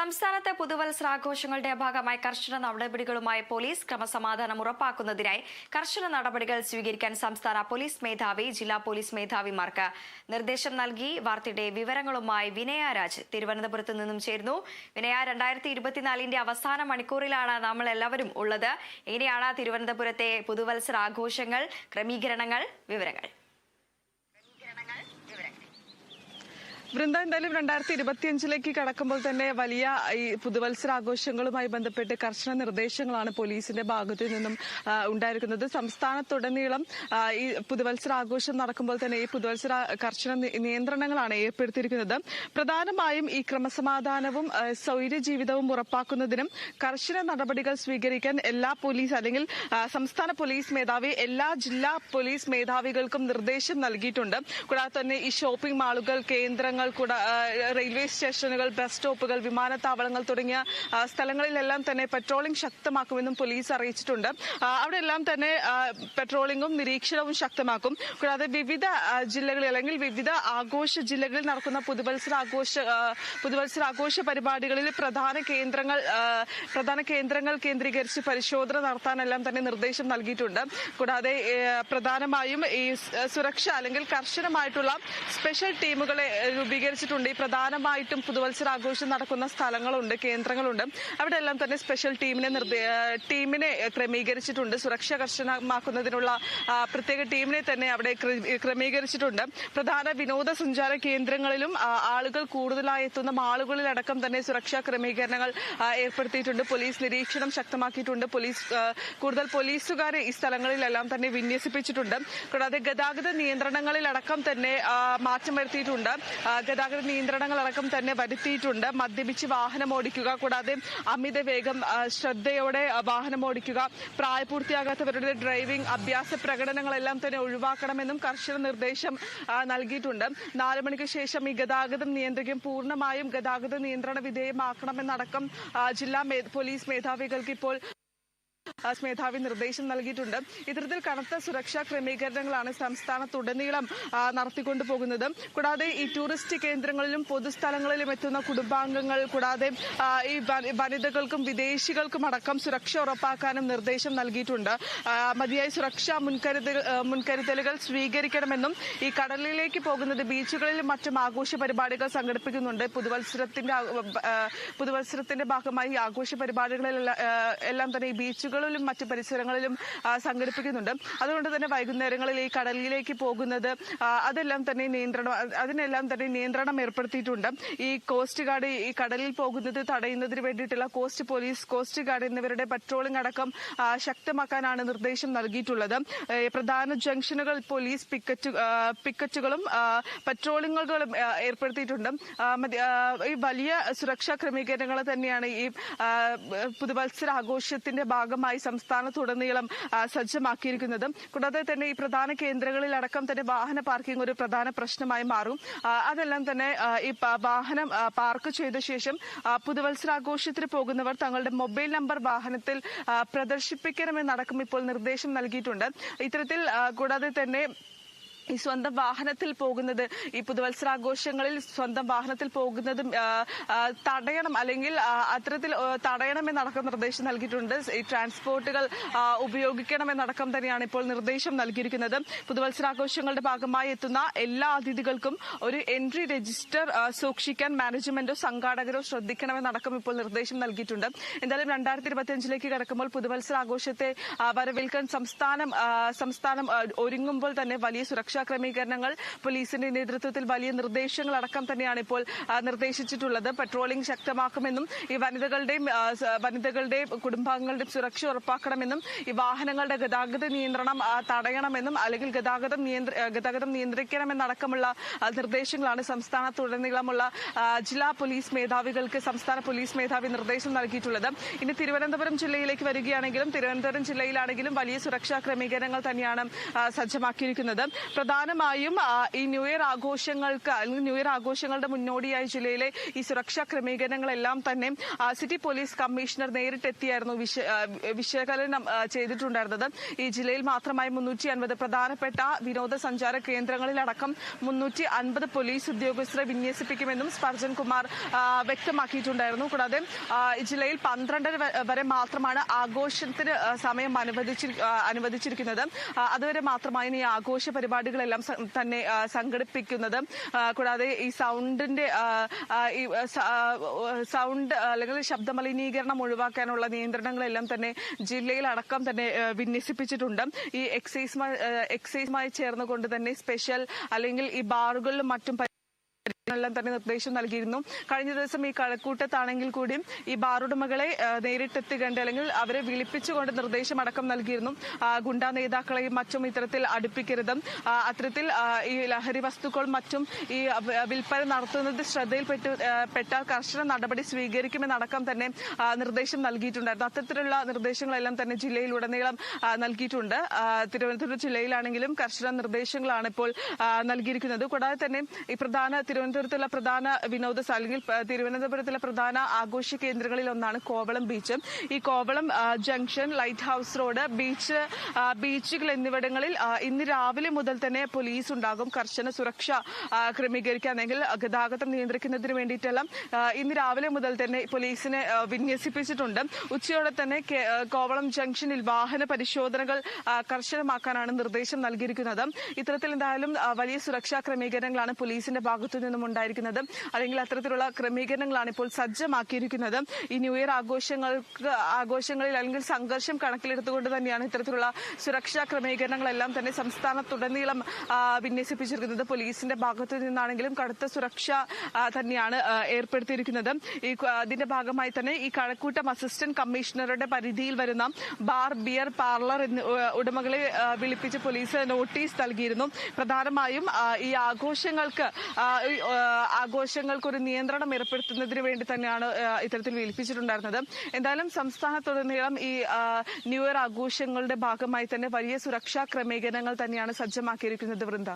സംസ്ഥാനത്തെ പുതുവത്സരാഘോഷങ്ങളുടെ ഭാഗമായി കർശന നടപടികളുമായി പോലീസ് ക്രമസമാധാനം ഉറപ്പാക്കുന്നതിനായി കർശന നടപടികൾ സ്വീകരിക്കാൻ സംസ്ഥാന പോലീസ് മേധാവി ജില്ലാ പോലീസ് മേധാവിമാർക്ക് നിർദ്ദേശം നൽകി. വാർത്തയുടെ വിവരങ്ങളുമായി വിനയ രാജ് തിരുവനന്തപുരത്ത് നിന്നും ചേരുന്നു. വിനയ രണ്ടായിരത്തി ഇരുപത്തിനാലിന്റെ അവസാന മണിക്കൂറിലാണ് നമ്മൾ എല്ലാവരും ഉള്ളത്. എങ്ങനെയാണ് തിരുവനന്തപുരത്തെ പുതുവത്സരാഘോഷങ്ങൾ ക്രമീകരണങ്ങൾ വിവരങ്ങൾ. വൃന്ദ എന്തായാലും രണ്ടായിരത്തി ഇരുപത്തിയഞ്ചിലേക്ക് കടക്കുമ്പോൾ തന്നെ വലിയ ഈ പുതുവത്സരാഘോഷങ്ങളുമായി ബന്ധപ്പെട്ട് കർശന നിർദ്ദേശങ്ങളാണ് പോലീസിന്റെ ഭാഗത്തു നിന്നും ഉണ്ടായിരിക്കുന്നത്. സംസ്ഥാനത്തുടനീളം ഈ പുതുവത്സരാഘോഷം നടക്കുമ്പോൾ തന്നെ ഈ പുതുവത്സര കർശന നിയന്ത്രണങ്ങളാണ് ഏർപ്പെടുത്തിയിരിക്കുന്നത്. പ്രധാനമായും ഈ ക്രമസമാധാനവും സൗര്യ ജീവിതവും ഉറപ്പാക്കുന്നതിനും കർശന നടപടികൾ സ്വീകരിക്കാൻ എല്ലാ പോലീസ് അല്ലെങ്കിൽ സംസ്ഥാന പോലീസ് മേധാവി എല്ലാ ജില്ലാ പോലീസ് മേധാവികൾക്കും നിർദ്ദേശം നൽകിയിട്ടുണ്ട്. കൂടാതെ തന്നെ ഈ ഷോപ്പിംഗ് മാളുകൾ കേന്ദ്രങ്ങൾ ആ, റെയിൽവേ സ്റ്റേഷനുകൾ ബസ് സ്റ്റോപ്പുകൾ വിമാനത്താവളങ്ങൾ തുടങ്ങിയ സ്ഥലങ്ങളിലെല്ലാം തന്നെ പെട്രോളിംഗ് ശക്തമാക്കുമെന്നും പോലീസ് അറിയിച്ചിട്ടുണ്ട്. അവിടെയെല്ലാം തന്നെ പെട്രോളിംഗും നിരീക്ഷണവും ശക്തമാക്കും. കൂടാതെ വിവിധ ജില്ലകളിൽ അല്ലെങ്കിൽ വിവിധ ആഘോഷ ജില്ലകളിൽ നടക്കുന്ന പുതുവത്സര ആഘോഷ പുതുവത്സര ആഘോഷ പരിപാടികളിൽ പ്രധാന കേന്ദ്രങ്ങൾ പ്രധാന കേന്ദ്രങ്ങൾ കേന്ദ്രീകരിച്ച് പരിശോധന നടത്താനെല്ലാം തന്നെ നിർദ്ദേശം നൽകിയിട്ടുണ്ട്. കൂടാതെ പ്രധാനമായും ഈ സുരക്ഷ അല്ലെങ്കിൽ കർശനമായിട്ടുള്ള സ്പെഷ്യൽ ടീമുകളെ രൂപീകരിച്ചിട്ടുണ്ട്. ഈ പ്രധാനമായിട്ടും പുതുവത്സരാഘോഷം നടക്കുന്ന സ്ഥലങ്ങളുണ്ട് കേന്ദ്രങ്ങളുണ്ട്. അവിടെ എല്ലാം തന്നെ സ്പെഷ്യൽ ടീമിനെ ടീമിനെ ക്രമീകരിച്ചിട്ടുണ്ട്. സുരക്ഷ കർശനമാക്കുന്നതിനുള്ള പ്രത്യേക ടീമിനെ തന്നെ അവിടെ ക്രമീകരിച്ചിട്ടുണ്ട്. പ്രധാന വിനോദസഞ്ചാര കേന്ദ്രങ്ങളിലും ആളുകൾ കൂടുതലായി എത്തുന്ന മാളുകളിലടക്കം തന്നെ സുരക്ഷാ ക്രമീകരണങ്ങൾ ഏർപ്പെടുത്തിയിട്ടുണ്ട്. പോലീസ് നിരീക്ഷണം ശക്തമാക്കിയിട്ടുണ്ട്. പോലീസ് കൂടുതൽ പോലീസുകാരെ ഈ സ്ഥലങ്ങളിലെല്ലാം തന്നെ വിന്യസിപ്പിച്ചിട്ടുണ്ട്. കൂടാതെ ഗതാഗത നിയന്ത്രണങ്ങളിലടക്കം തന്നെ മാറ്റം വരുത്തിയിട്ടുണ്ട്. ഗതാഗത നിയന്ത്രണങ്ങൾ നിയന്ത്രണങ്ങളടക്കം തന്നെ വരുത്തിയിട്ടുണ്ട്. മദ്യപിച്ച് വാഹനം ഓടിക്കുക കൂടാതെ അമിത വേഗം ശ്രദ്ധയോടെ വാഹനം ഓടിക്കുക പ്രായപൂർത്തിയാകാത്തവരുടെ ഡ്രൈവിംഗ് അഭ്യാസ പ്രകടനങ്ങളെല്ലാം തന്നെ ഒഴിവാക്കണമെന്നും കർശന നിർദ്ദേശം നൽകിയിട്ടുണ്ട്. നാല് മണിക്ക് ശേഷം ഈ ഗതാഗതം നിയന്ത്രിക്കും. പൂർണമായും ഗതാഗത നിയന്ത്രണ വിധേയമാക്കണമെന്നടക്കം ജില്ലാ പോലീസ് മേധാവികൾക്ക് ഇപ്പോൾ മേധാവി നിർദ്ദേശം നൽകിയിട്ടുണ്ട്. ഇത്തരത്തിൽ കനത്ത സുരക്ഷാ ക്രമീകരണങ്ങളാണ് സംസ്ഥാനത്തുടനീളം നടത്തിക്കൊണ്ടു പോകുന്നത്. കൂടാതെ ഈ ടൂറിസ്റ്റ് കേന്ദ്രങ്ങളിലും പൊതുസ്ഥലങ്ങളിലും എത്തുന്ന കുടുംബാംഗങ്ങൾ കൂടാതെ ഈ വനിതകൾക്കും വിദേശികൾക്കും അടക്കം സുരക്ഷ ഉറപ്പാക്കാനും നിർദ്ദേശം നൽകിയിട്ടുണ്ട്. മതിയായ സുരക്ഷാ മുൻകരുതൽ മുൻകരുതലുകൾ സ്വീകരിക്കണമെന്നും ഈ കടലിലേക്ക് പോകുന്നത് ബീച്ചുകളിലും മറ്റും ആഘോഷ പരിപാടികൾ സംഘടിപ്പിക്കുന്നുണ്ട്. പുതുവത്സരത്തിന്റെ പുതുവത്സരത്തിന്റെ ഭാഗമായി ആഘോഷ പരിപാടികളിലെല്ലാം എല്ലാം തന്നെ ഈ ബീച്ചുകളിലും മറ്റു പരിസരങ്ങളിലും സംഘടിപ്പിക്കുന്നുണ്ട്. അതുകൊണ്ട് തന്നെ വൈകുന്നേരങ്ങളിൽ ഈ കടലിലേക്ക് പോകുന്നത് അതെല്ലാം തന്നെ നിയന്ത്രണം അതിനെല്ലാം തന്നെ നിയന്ത്രണം ഏർപ്പെടുത്തിയിട്ടുണ്ട്. ഈ കോസ്റ്റ് ഗാർഡ് ഈ കടലിൽ പോകുന്നത് തടയുന്നതിന് വേണ്ടിയിട്ടുള്ള കോസ്റ്റ് പോലീസ് കോസ്റ്റ് ഗാർഡ് എന്നിവരുടെ പട്രോളിംഗ് അടക്കം ശക്തമാക്കാനാണ് നിർദ്ദേശം നൽകിയിട്ടുള്ളത്. പ്രധാന ജംഗ്ഷനുകൾ പോലീസ് പിക്കറ്റ് പിക്കറ്റുകളും പട്രോളിങ്ങുകളും ഏർപ്പെടുത്തിയിട്ടുണ്ട്. ഈ വലിയ സുരക്ഷാ ക്രമീകരണങ്ങൾ തന്നെയാണ് ഈ പുതുവത്സര ആഘോഷത്തിന്റെ ഭാഗമായി സംസ്ഥാനത്തുടനീളം സജ്ജമാക്കിയിരിക്കുന്നത്. കൂടാതെ തന്നെ ഈ പ്രധാന കേന്ദ്രങ്ങളിൽ അടക്കം തന്നെ വാഹന പാർക്കിംഗ് ഒരു പ്രധാന പ്രശ്നമായി മാറും. അതെല്ലാം തന്നെ ഈ വാഹനം പാർക്ക് ചെയ്ത ശേഷം പുതുവത്സരാഘോഷത്തിന് പോകുന്നവർ തങ്ങളുടെ മൊബൈൽ നമ്പർ വാഹനത്തിൽ പ്രദർശിപ്പിക്കണമെന്നടക്കം ഇപ്പോൾ നിർദ്ദേശം നൽകിയിട്ടുണ്ട്. ഇത്തരത്തിൽ കൂടാതെ തന്നെ ഈ സ്വന്തം വാഹനത്തിൽ പോകുന്നത് ഈ പുതുവത്സരാഘോഷങ്ങളിൽ സ്വന്തം വാഹനത്തിൽ പോകുന്നതും തടയണം അല്ലെങ്കിൽ അത്തരത്തിൽ തടയണമെന്നടക്കം നിർദ്ദേശം നൽകിയിട്ടുണ്ട്. ഈ ട്രാൻസ്പോർട്ടുകൾ ഉപയോഗിക്കണമെന്നടക്കം തന്നെയാണ് ഇപ്പോൾ നിർദ്ദേശം നൽകിയിരിക്കുന്നത്. പുതുവത്സരാഘോഷങ്ങളുടെ ഭാഗമായി എത്തുന്ന എല്ലാ അതിഥികൾക്കും ഒരു എൻട്രി രജിസ്റ്റർ സൂക്ഷിക്കാൻ മാനേജ്മെന്റോ സംഘാടകരോ ശ്രദ്ധിക്കണമെന്നടക്കം ഇപ്പോൾ നിർദ്ദേശം നൽകിയിട്ടുണ്ട്. എന്തായാലും രണ്ടായിരത്തി ഇരുപത്തിയഞ്ചിലേക്ക് കിടക്കുമ്പോൾ പുതുവത്സരാഘോഷത്തെ വരവേൽക്കാൻ സംസ്ഥാനം സംസ്ഥാനം ഒരുങ്ങുമ്പോൾ തന്നെ വലിയ സുരക്ഷാ ക്രമീകരണങ്ങൾ പോലീസിന്റെ നേതൃത്വത്തിൽ വലിയ നിർദ്ദേശങ്ങൾ അടക്കം തന്നെയാണ് ഇപ്പോൾ നിർദ്ദേശിച്ചിട്ടുള്ളത്. പെട്രോളിംഗ് ശക്തമാക്കുമെന്നും ഈ വനിതകളുടെയും വനിതകളുടെയും കുടുംബാംഗങ്ങളുടെയും സുരക്ഷ ഉറപ്പാക്കണമെന്നും ഈ വാഹനങ്ങളുടെ ഗതാഗത നിയന്ത്രണം തടയണമെന്നും അല്ലെങ്കിൽ ഗതാഗതം ഗതാഗതം നിയന്ത്രിക്കണമെന്നടക്കമുള്ള നിർദ്ദേശങ്ങളാണ് സംസ്ഥാനത്തുടനീളമുള്ള ജില്ലാ പോലീസ് മേധാവികൾക്ക് സംസ്ഥാന പോലീസ് മേധാവി നിർദ്ദേശം നൽകിയിട്ടുള്ളത്. ഇനി തിരുവനന്തപുരം ജില്ലയിലേക്ക് വരികയാണെങ്കിലും തിരുവനന്തപുരം ജില്ലയിലാണെങ്കിലും വലിയ സുരക്ഷാ ക്രമീകരണങ്ങൾ തന്നെയാണ് സജ്ജമാക്കിയിരിക്കുന്നത്. പ്രധാനമായും ഈ ന്യൂ ഇയർ ആഘോഷങ്ങൾക്ക് അല്ലെങ്കിൽ ന്യൂ ഇയർ ആഘോഷങ്ങളുടെ മുന്നോടിയായി ജില്ലയിലെ ഈ സുരക്ഷാ ക്രമീകരണങ്ങളെല്ലാം തന്നെ സിറ്റി പോലീസ് കമ്മീഷണർ നേരിട്ടെത്തിയായിരുന്നു വിശകലനം ചെയ്തിട്ടുണ്ടായിരുന്നത്. ഈ ജില്ലയിൽ മാത്രമായി മുന്നൂറ്റി അൻപത് പ്രധാനപ്പെട്ട വിനോദസഞ്ചാര കേന്ദ്രങ്ങളിലടക്കം മുന്നൂറ്റി അൻപത് പോലീസ് ഉദ്യോഗസ്ഥരെ വിന്യസിപ്പിക്കുമെന്നും സ്പർജൻ കുമാർ വ്യക്തമാക്കിയിട്ടുണ്ടായിരുന്നു. കൂടാതെ ജില്ലയിൽ പന്ത്രണ്ടര വരെ മാത്രമാണ് ആഘോഷത്തിന് സമയം അനുവദിച്ചിരിക്കുന്നത്. അതുവരെ മാത്രമാണ് ഈ ആഘോഷ പരിപാടികളെല്ലാം സ- തന്നെ സംഘടിപ്പിക്കുന്നത്. കൂടാതെ ഈ സൗണ്ടിന്റെ ഈ സൗണ്ട് അല്ലെങ്കിൽ ശബ്ദ മലിനീകരണം ഒഴിവാക്കാനുള്ള നിയന്ത്രണങ്ങളെല്ലാം തന്നെ ജില്ലയിൽ അടക്കം തന്നെ വിന്യസിപ്പിച്ചിട്ടുണ്ട്. ഈ എക്സൈസ് എക്സൈസുമായി ചേർന്നുകൊണ്ട് തന്നെ സ്പെഷ്യൽ അല്ലെങ്കിൽ ഈ ബാറുകളിലും മറ്റും എല്ലാം തന്നെ നിർദ്ദേശം നൽകിയിരുന്നു. കഴിഞ്ഞ ദിവസം ഈ കഴക്കൂട്ടത്താണെങ്കിൽ കൂടിയും ഈ ബാറുടമകളെ നേരിട്ടെത്തി നേരിട്ടെത്തിക്കേണ്ട അല്ലെങ്കിൽ അവരെ വിളിപ്പിച്ചുകൊണ്ട് നിർദ്ദേശം അടക്കം നൽകിയിരുന്നു ഗുണ്ടാ നേതാക്കളെയും മറ്റും ഇത്തരത്തിൽ അടുപ്പിക്കരുതും. അത്തരത്തിൽ ഈ ലഹരി വസ്തുക്കൾ മറ്റും ഈ വിൽപ്പന നടത്തുന്നത് ശ്രദ്ധയിൽപ്പെട്ട് പെട്ടാൽ കർശന നടപടി സ്വീകരിക്കുമെന്നടക്കം തന്നെ നിർദ്ദേശം നൽകിയിട്ടുണ്ടായിരുന്നു. അത്തരത്തിലുള്ള നിർദ്ദേശങ്ങളെല്ലാം തന്നെ ജില്ലയിൽ ഉടനീളം നൽകിയിട്ടുണ്ട്. തിരുവനന്തപുരം ജില്ലയിലാണെങ്കിലും കർശന നിർദ്ദേശങ്ങളാണ് ഇപ്പോൾ നൽകിയിരിക്കുന്നത്. കൂടാതെ തന്നെ ഈ പ്രധാന തിരുവനന്തപുരത്തുള്ള പ്രധാന വിനോദ അല്ലെങ്കിൽ തിരുവനന്തപുരത്തുള്ള പ്രധാന ആഘോഷ കേന്ദ്രങ്ങളിൽ ഒന്നാണ് കോവളം ബീച്ച്. ഈ Kovalam junction light house road beach ബീച്ചുകൾ എന്നിവിടങ്ങളിൽ ഇന്ന് രാവിലെ മുതൽ തന്നെ പോലീസ് ഉണ്ടാകും. കർശന സുരക്ഷ അല്ലെങ്കിൽ ഗതാഗതം നിയന്ത്രിക്കുന്നതിന് വേണ്ടിയിട്ടെല്ലാം ഇന്ന് രാവിലെ മുതൽ തന്നെ പോലീസിനെ വിന്യസിപ്പിച്ചിട്ടുണ്ട്. ഉച്ചയോടെ തന്നെ കോവളം ജംഗ്ഷനിൽ വാഹന പരിശോധനകൾ കർശനമാക്കാനാണ് നിർദ്ദേശം നൽകിയിരിക്കുന്നത്. ഇത്തരത്തിൽ എന്തായാലും വലിയ സുരക്ഷാ ക്രമീകരണങ്ങളാണ് പോലീസിന്റെ ഭാഗത്തു നിന്നും ഉണ്ടായിരിക്കുന്നത്. അല്ലെങ്കിൽ അത്തരത്തിലുള്ള ക്രമീകരണങ്ങളാണ് ഇപ്പോൾ സജ്ജമാക്കിയിരിക്കുന്നത്. ഈ ന്യൂ ഇയർ ആഘോഷങ്ങൾക്ക് ആഘോഷങ്ങളിൽ അല്ലെങ്കിൽ സംഘർഷം കണക്കിലെടുത്തുകൊണ്ട് തന്നെയാണ് ഇത്തരത്തിലുള്ള സുരക്ഷാ ക്രമീകരണങ്ങളെല്ലാം തന്നെ സംസ്ഥാനത്തുടനീളം വിന്യസിപ്പിച്ചിരിക്കുന്നത്. പോലീസിന്റെ ഭാഗത്തു നിന്നാണെങ്കിലും കടുത്ത സുരക്ഷ തന്നെയാണ് ഏർപ്പെടുത്തിയിരിക്കുന്നത്. ഈ അതിന്റെ ഭാഗമായി തന്നെ ഈ കഴക്കൂട്ടം അസിസ്റ്റന്റ് കമ്മീഷണറുടെ പരിധിയിൽ വരുന്ന ബാർ ബിയർ പാർലർ ഉടമകളെ വിളിപ്പിച്ച് പോലീസ് നോട്ടീസ് നൽകിയിരുന്നു. പ്രധാനമായും ഈ ആഘോഷങ്ങൾക്ക് ആഘോഷങ്ങൾക്ക് ഒരു നിയന്ത്രണം ഏർപ്പെടുത്തുന്നതിന് വേണ്ടി തന്നെയാണ് ഇത്തരത്തിൽ വിളിപ്പിച്ചിട്ടുണ്ടായിരുന്നത് എന്തായാലും സംസ്ഥാനത്തുടനീളം ഈ ന്യൂ ഇയർ ആഘോഷങ്ങളുടെ ഭാഗമായി തന്നെ വലിയ സുരക്ഷാ ക്രമീകരണങ്ങൾ തന്നെയാണ് സജ്ജമാക്കിയിരിക്കുന്നത് വൃന്ദ.